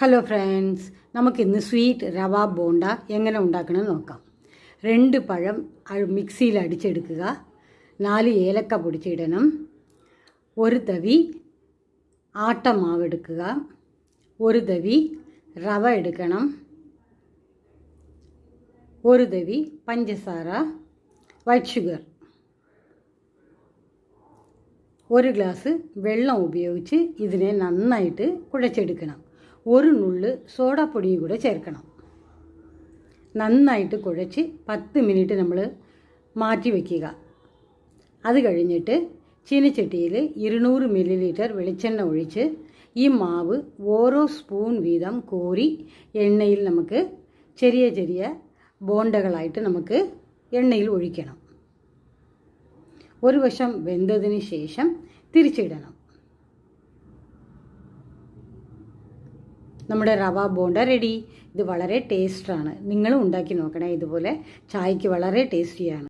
Hello friends നമുക്കിന്ന് sweet rava bonda എങ്ങനെ ഉണ്ടാക്കണമെന്ന് നോക്കാം. രണ്ട് പഴം മിക്സിയിൽ അടിച്ചെടുക്കുക. നാല് ഏലക്ക പൊടിച്ചിടണം. ഒരു തവി ആട്ടമാവ് എടുക്കുക. ഒരു തവി റവ എടുക്കണം. ഒരു തവി പഞ്ചസാര വൈറ്റ് ഷുഗർ ഒരു ഗ്ലാസ് വെള്ളം ഉപയോഗിച്ച് ഇതിനെ നന്നായിട്ട് കുഴച്ചെടുക്കണം. ഒരു നുള്ള് സോഡാപ്പൊടിയും കൂടെ ചേർക്കണം. നന്നായിട്ട് കുഴച്ച് പത്ത് മിനിറ്റ് നമ്മൾ മാറ്റി വയ്ക്കുക അത് കഴിഞ്ഞിട്ട് ചീനച്ചട്ടിയിൽ ഇരുന്നൂറ് മില്ലി ലിറ്റർ വെളിച്ചെണ്ണ ഒഴിച്ച് ഈ മാവ് ഓരോ സ്പൂൺ വീതം കോരി എണ്ണയിൽ നമുക്ക് ചെറിയ ചെറിയ ബോണ്ടകളായിട്ട് നമുക്ക് എണ്ണയിൽ ഒഴിക്കണം. ഒരു വശം വെന്തതിന് ശേഷം തിരിച്ചിടണം. നമ്മുടെ റവ ബോണ്ട റെഡി. ഇത് വളരെ ടേസ്റ്റാണ്. നിങ്ങളും ഉണ്ടാക്കി നോക്കണേ. ഇതുപോലെ ചായക്ക് വളരെ ടേസ്റ്റിയാണ്.